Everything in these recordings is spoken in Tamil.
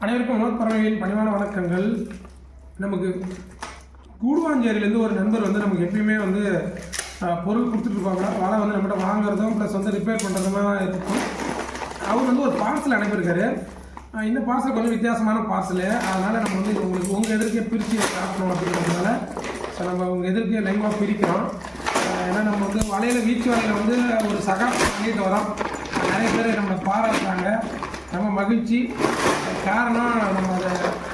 அனைவருக்கும் வினோத் பறவையின் பணிவான வணக்கங்கள். நமக்கு கூடுவாஞ்சேரியிலேருந்து ஒரு நண்பர் வந்து நமக்கு எப்பயுமே வந்து பொருள் கொடுத்துட்டு இருப்பாங்க. வலை வந்து நம்மகிட்ட வாங்குறதும் ப்ளஸ் வந்து ரிப்பேர் பண்ணுறதுமா இருக்கும். அவர் வந்து ஒரு பார்சல் அனுப்பியிருக்காரு. இந்த பார்சல் கொஞ்சம் வித்தியாசமான பார்சலு அதனால் நம்ம வந்து உங்களுக்கு உங்கள் எதிர்க்கே பிரித்து காட்டணும் அப்படிங்கிறதுனால ஸோ நம்ம உங்கள் எதிர்க்கே லைவாக பிரிக்கிறோம். ஏன்னா நம்ம வந்து வலையில் வீச்சு வலையில் வந்து ஒரு சகாப்தம் பண்ணிட்டு வரோம். நிறைய பேர் நம்மளை பாராட்டுறாங்க. நம்ம மகிழ்ச்சி. காரணம் நம்ம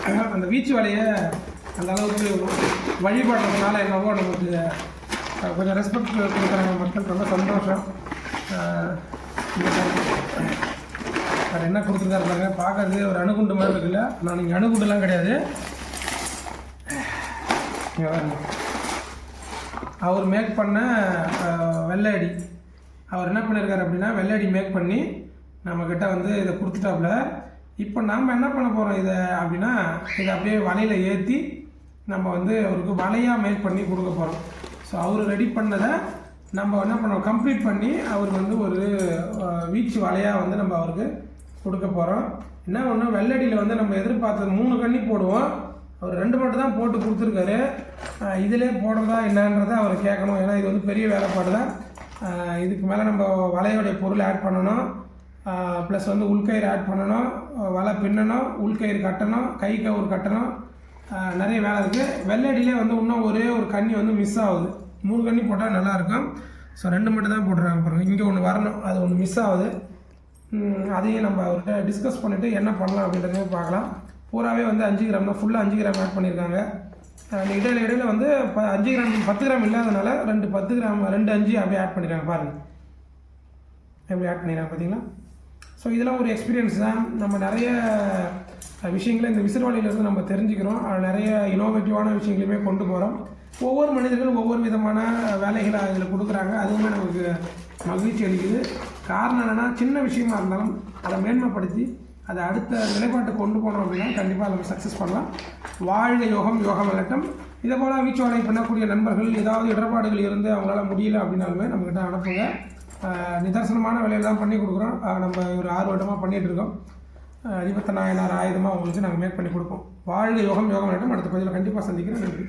அதை அந்த வீச்சு வலையை அந்த அளவுக்கு வழிபடுறதுனால என்னவோ நமக்கு கொஞ்சம் ரெஸ்பெக்ட் கொடுக்குறாங்க மக்கள் ரொம்ப சந்தோஷம். அவர் வேறு என்ன கொடுத்துருக்காரு பார்க்கறது ஒரு அணுகுண்டு மாதிரி இருக்குல்ல? நான் நீங்கள் அணுகுண்டுலாம் கிடையாது. அவர் மேக் பண்ண வெள்ளை வெள்ளையடி அவர் என்ன பண்ணியிருக்காரு அப்படின்னா வெள்ளையடி மேக் பண்ணி நம்மக்கிட்ட வந்து இதை கொடுத்துட்டாப்புல. இப்போ நாம் என்ன பண்ண போகிறோம் இதை அப்படின்னா இதை அப்படியே வலையில் ஏற்றி நம்ம வந்து அவருக்கு வலையாக மேக் பண்ணி கொடுக்க போகிறோம் ஸோ அவர் ரெடி பண்ணதை நம்ம என்ன பண்ணோம்? கம்ப்ளீட் பண்ணி அவருக்கு வந்து ஒரு வீச்சு வலையாக வந்து நம்ம அவருக்கு கொடுக்க போகிறோம் என்ன ஒன்று வெள்ளடியில் வந்து நம்ம எதிர்பார்த்தது மூணு கண்ணி போடுவோம். அவர் ரெண்டு மட்டும் தான் போட்டு கொடுத்துருக்காரு. இதிலே போடுறதா என்னன்றதை அவர் கேட்கணும். ஏன்னா இது வந்து பெரிய வேலைப்பாடு தான் இதுக்கு மேலே நம்ம வலையோடைய பொருள் ஆட் பண்ணணும். ப்ளஸ் வந்து உள்கயிறு ஆட் பண்ணணும் வலை பின்னணும் உள்கயிறு கட்டணும் கை கவுர் கட்டணும். நிறைய வேலை இருக்குது வெள்ளடியிலே வந்து இன்னும் ஒரே ஒரு கண்ணி வந்து மிஸ் ஆகுது. மூணு கண்ணி போட்டால் நல்லாயிருக்கும் ஸோ ரெண்டு மட்டும் தான் போட்டுருக்காங்க பாருங்கள் இங்கே ஒன்று வரணும். அது ஒன்று மிஸ் ஆகுது. அதையும் நம்ம அவர்கிட்ட டிஸ்கஸ் பண்ணிவிட்டு என்ன பண்ணலாம் அப்படின்றதையும் பார்க்கலாம். பூராவே வந்து அஞ்சு கிராம் தான். ஃபுல்லாக அஞ்சு கிராம் ஆட் பண்ணியிருக்காங்க அந்த இடையில இடையில வந்து ப அஞ்சு கிராம் பத்து கிராம் இல்லாதனால ரெண்டு பத்து கிராம் ரெண்டு அஞ்சு அப்படியே ஆட் பண்ணிடுறாங்க பாருங்கள் எப்படி ஆட் பண்ணிடுறாங்க பார்த்தீங்களா? ஸோ இதெல்லாம் ஒரு எக்ஸ்பீரியன்ஸ் தான். நம்ம நிறைய விஷயங்களை இந்த விசிறுவாளியிலேருந்து நம்ம தெரிஞ்சுக்கிறோம். அதில் நிறைய இனோவேட்டிவான விஷயங்களையுமே கொண்டு போகிறோம் ஒவ்வொரு மனிதர்களும் ஒவ்வொரு விதமான வேலைகளை அதில் கொடுக்குறாங்க. அதுவுமே நமக்கு மகிழ்ச்சி அளிக்குது. காரணம் என்னென்னா சின்ன விஷயமா இருந்தாலும் அதை மேன்மைப்படுத்தி அதை அடுத்த நிலைப்பாட்டை கொண்டு போனோம் அப்படின்னா கண்டிப்பாக நம்ம சக்ஸஸ் பண்ணலாம். வாழ்க யோகம் யோகம் விளட்டம் இதே போல் வீச்சுவாலை பண்ணக்கூடிய நண்பர்கள் ஏதாவது இடர்பாடுகள் இருந்து அவங்களால முடியல அப்படின்னாலுமே நம்மக்கிட்ட அனுப்புங்க. நிதர்சனமான விலையெல்லாம் பண்ணி கொடுக்குறோம். நம்ம ஒரு ஆறு வருடமாக பண்ணிகிட்டு இருக்கோம். இருபத்தெண்ணாயிரம் ஆயிரமாக உங்களுக்கு நாங்கள் மேக் பண்ணி கொடுப்போம். வாழ்க யோகம் யோகம் விளட்டம் அடுத்த பதிவில் கண்டிப்பாக சந்திக்கிறேன் நன்றி.